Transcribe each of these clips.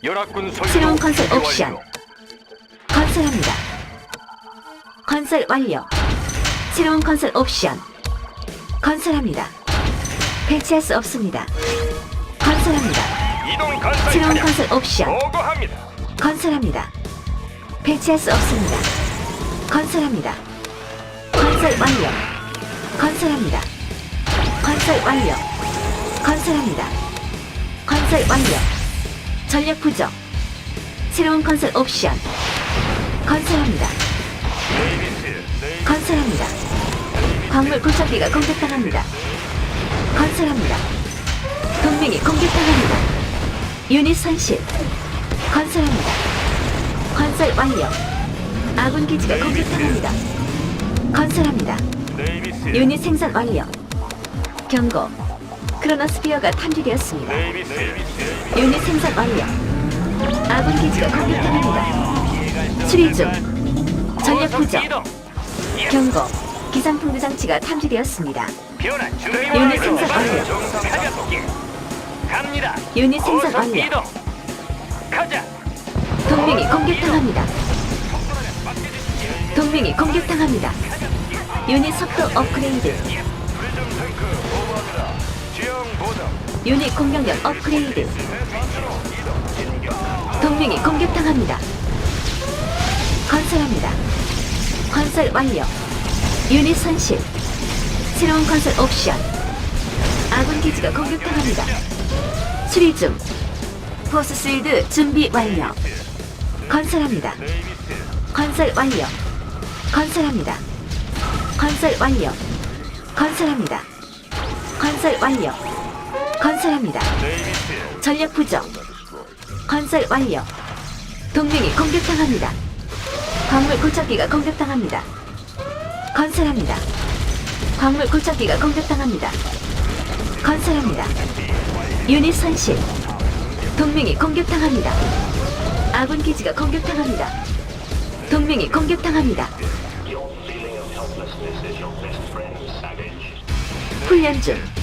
설정 새로운 준비 옵션. 완료. 건설합니다. 건설 완료. 새로운 건설 옵션. 건설합니다. 배치할 수 없습니다. 건설합니다. 이동 건설 새로운 차량 건설 옵션. 보고합니다. 건설합니다. 배치할 수 없습니다. 건설합니다. 건설 완료. 건설합니다. 건설 완료. 건설합니다. 건설 완료. 전력 부족. 새로운 건설 옵션. 건설합니다. 건설합니다. 광물 굴착기가 공격당합니다. 건설합니다. 동맹이 공격당합니다. 유닛 손실. 건설합니다. 건설 완료. 아군 기지가 공격당합니다. 건설합니다. 유닛 생산 완료. 경고. 크로노스피어가 탐지되었습니다. 네이비스, 네이비스. 유닛 생산 완료. 아군 기지가 공격당합니다. 수리 중. 전력 부족. 경고. 기상풍구 장치가 탐지되었습니다. 유닛. 생산 완료. 유닛 생산 완료. 동맹이 공격당합니다. 동맹이 공격당합니다. 유닛 속도 업그레이드. 유닛 공격력 업그레이드. 동맹이 공격당합니다. 건설합니다. 건설 완료. 유닛 손실. 새로운 건설 옵션. 아군 기지가 공격당합니다. 수리 중. 포스 실드 준비 완료. 건설합니다. 건설 완료. 건설합니다. 건설 완료. 건설합니다. 건설 완료. 건설합니다. 전력 부족. 건설 완료. 동맹이 공격당합니다. 광물 굴착기가 공격당합니다. 건설합니다. 광물 굴착기가 공격당합니다. 건설합니다. 유닛 손실. 동맹이 공격당합니다. 아군 기지가 공격당합니다. 동맹이 공격당합니다. 훈련 중.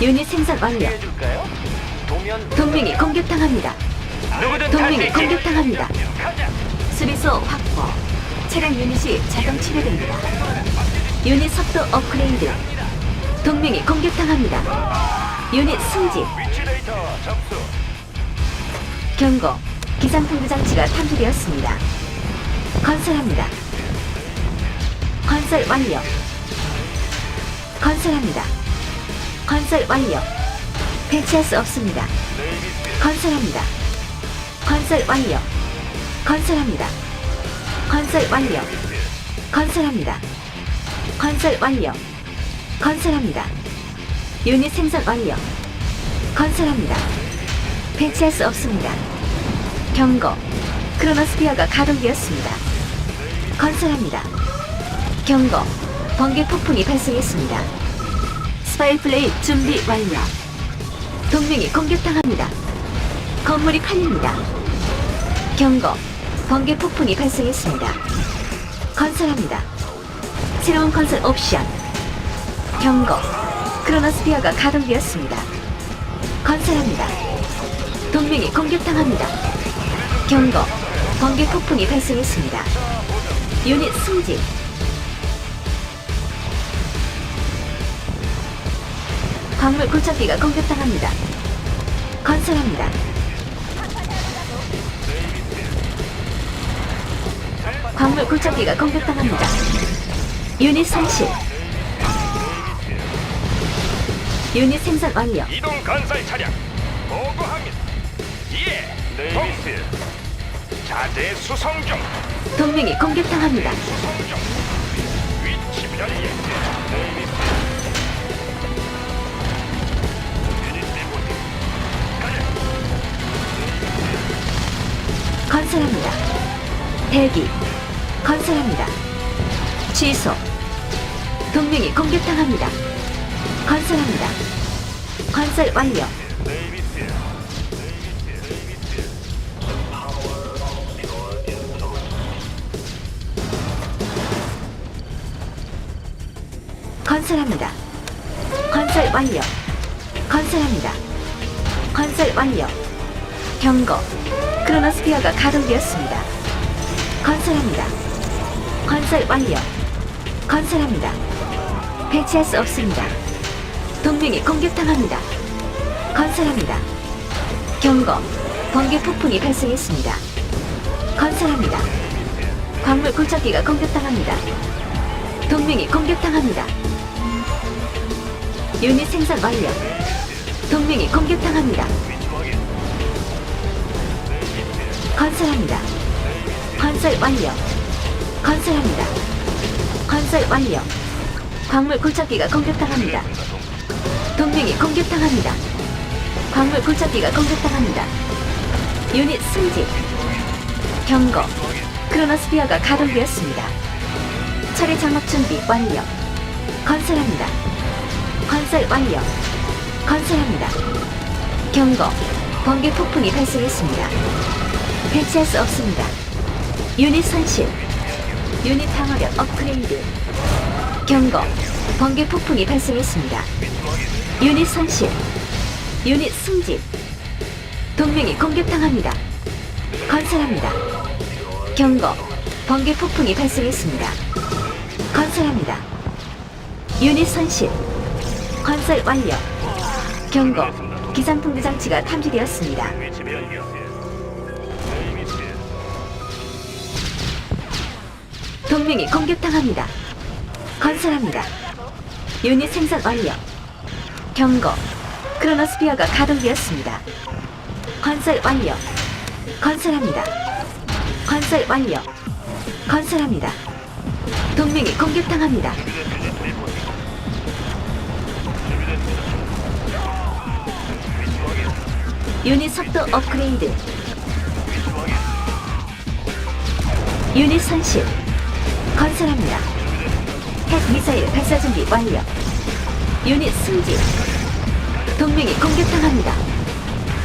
유닛 생산 완료. 해줄까요? 도면 동맹이 공격당합니다. 누구든 동맹이 탈수. 공격당합니다. 가자. 수리소 확보. 차량 유닛이 자동 치료됩니다. 유닛 속도 업그레이드. 동맹이 공격당합니다. 유닛 승진. 위치 데이터 접수. 경고. 기상풍구 장치가 탐지되었습니다. 건설합니다. 건설 완료. 건설합니다. 건설 완료. 배치할 수 없습니다. 건설합니다. 건설 완료. 건설합니다. 건설 완료. 건설합니다. 건설 완료. 건설합니다. 유닛 생산 완료. 건설합니다. 배치할 수 없습니다. 경고. 크로노스피어가 가동되었습니다. 건설합니다. 경고. 번개 폭풍이 발생했습니다. 스파이 플레이 준비 완료. 동맹이 공격당합니다. 건물이 팔립니다. 경고. 번개 폭풍이 발생했습니다. 건설합니다. 새로운 건설 옵션. 경고. 크로노스피어가 가동되었습니다. 건설합니다. 동맹이 공격당합니다. 경고. 번개 폭풍이 발생했습니다. 유닛 승진. 광물 굴착기가 공격당합니다. 건설합니다. 광물 굴착기가 공격당합니다. 유닛 손실. 유닛 생산 완료. 이동 건설 차량 보고합니다. 예. 네이비스. 자재 수송 중. 동맹이 공격당합니다. 중. 위치 변이. 네이비스. 대기. 건설합니다. 취소. 동맹이 공격당합니다. 건설합니다. 건설 완료. 건설합니다. 건설 완료. 건설합니다. 건설 완료. 경고. 크로노스피어가 가동되었습니다. 건설합니다. 건설 완료. 건설합니다. 배치할 수 없습니다. 동맹이 공격당합니다. 건설합니다. 경고. 번개 폭풍이 발생했습니다. 건설합니다. 광물 굴착기가 공격당합니다. 동맹이 공격당합니다. 유닛 생산 완료. 동맹이 공격당합니다. 건설합니다. 건설 완료. 건설합니다. 건설 완료. 광물 굴착기가 공격당합니다. 동맹이 공격당합니다. 광물 굴착기가 공격당합니다. 유닛 승진. 경고. 크로노스피어가 가동되었습니다. 처리 장막 준비 완료. 건설합니다. 건설 완료. 건설합니다. 경고. 번개 폭풍이 발생했습니다. 배치할 수 없습니다. 유닛 선실. 유닛 방어력 업그레이드. 경고. 번개 폭풍이 발생했습니다. 유닛 선실. 유닛 승진. 동맹이 공격당합니다. 건설합니다. 경고. 번개 폭풍이 발생했습니다. 건설합니다. 유닛 선실. 건설 완료. 경고. 기상통제 장치가 탐지되었습니다. 동맹이 공격당합니다. 건설합니다. 유닛 생산 완료. 경고. 크로노스피어가 가동되었습니다. 건설 완료. 건설합니다. 건설 완료. 건설합니다. 동맹이 공격당합니다. 유닛 속도 업그레이드. 유닛 선실. 건설합니다. 핵 미사일 발사 준비 완료. 유닛 승진. 동맹이 공격당합니다.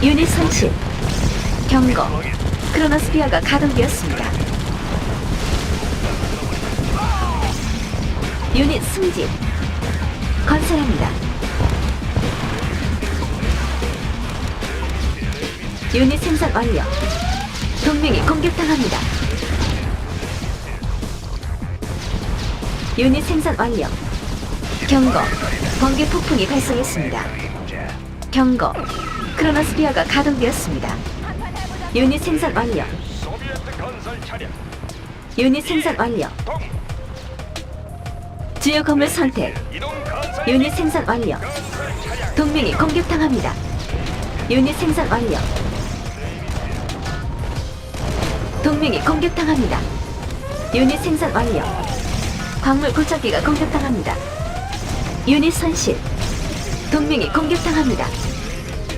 유닛 선실. 경고. 크로노스피어가 가동되었습니다. 유닛 승진. 건설합니다. 유닛 생산 완료. 동맹이 공격당합니다. 유닛 생산 완료. 경고. 번개 폭풍이 발생했습니다. 경고. 크로노스피어가 가동되었습니다. 유닛 생산 완료. 유닛 생산 완료. 동. 주요 건물 선택. 유닛 생산 완료. 동맹이 공격당합니다. 유닛 생산 완료. 동맹이 공격당합니다. 유닛 생산 완료. 광물 굴착기가 공격당합니다. 유닛 선실. 동맹이 공격당합니다.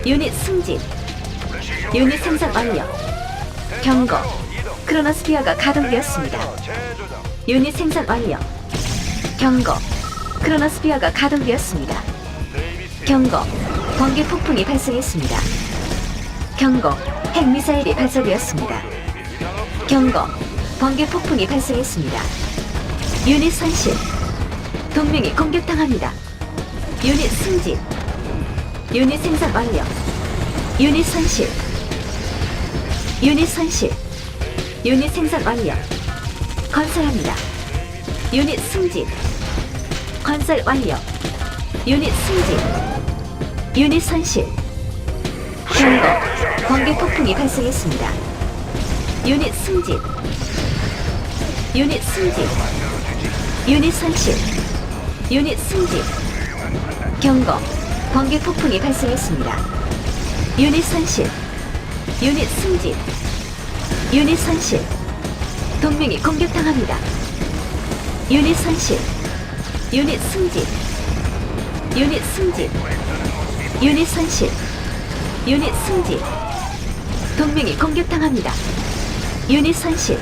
유닛 승진. 유닛 생산 완료. 경고. 크로노스피어가 가동되었습니다. 유닛 생산 완료. 경고. 크로노스피어가 가동되었습니다. 경고. 번개 폭풍이 발생했습니다. 경고. 핵미사일이 발사되었습니다. 경고. 번개 폭풍이 발생했습니다. 유닛 선실. 동맹이 공격당합니다. 유닛 승진. 유닛 생산 완료. 유닛 선실. 유닛 선실. 유닛 생산 완료. 건설합니다. 유닛 승진. 건설 완료. 유닛 승진. 유닛 선실. 경고. 번개 폭풍이 발생했습니다. 유닛 승진. 유닛 승진. 유닛 선실. 유닛 승진. 경고. 번개 폭풍이 발생했습니다. 유닛 선실. 유닛 승진. 유닛 선실. 동맹이 공격당합니다. 유닛 선실. 유닛 승진. 유닛 승진. 유닛 선실. 유닛 승진. 동맹이 공격당합니다. 유닛 선실.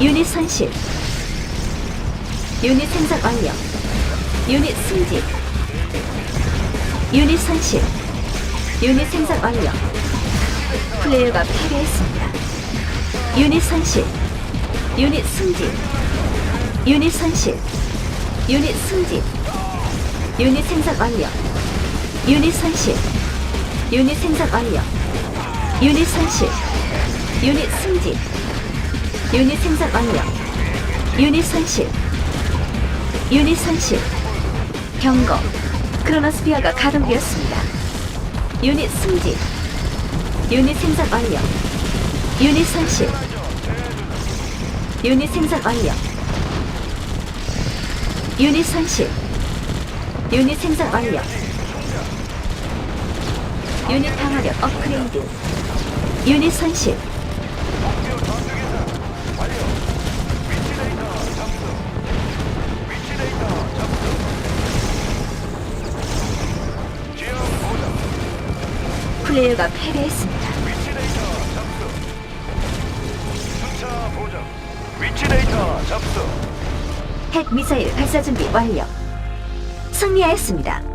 유닛 선실. 유닛 생산 완료. 유닛 승진. 유닛 선실. 유닛 생산 완료. 플레이어가 패배했습니다. 유닛 선실. 유닛 승진. 유닛 선실. 유닛 승진. 유닛 생산 완료. 유닛 선실. 유닛 생산 완료. 유닛 손실. 유닛 승진. 유닛 생산 완료. 유닛 손실. 유닛 손실. 경고. 크로노스피어가 가동되었습니다. 유닛 승진. 유닛 생산 완료. 유닛 손실. 유닛 생산 완료. 유닛 손실. 유닛 생산 완료. 유닛 방어력 업그레이드. 유닛 손실. 플레이어가 패배했습니다. 위치 데이터 접수. 순차 보정. 위치 데이터 접수. 핵 미사일 발사 준비 완료. 승리하였습니다.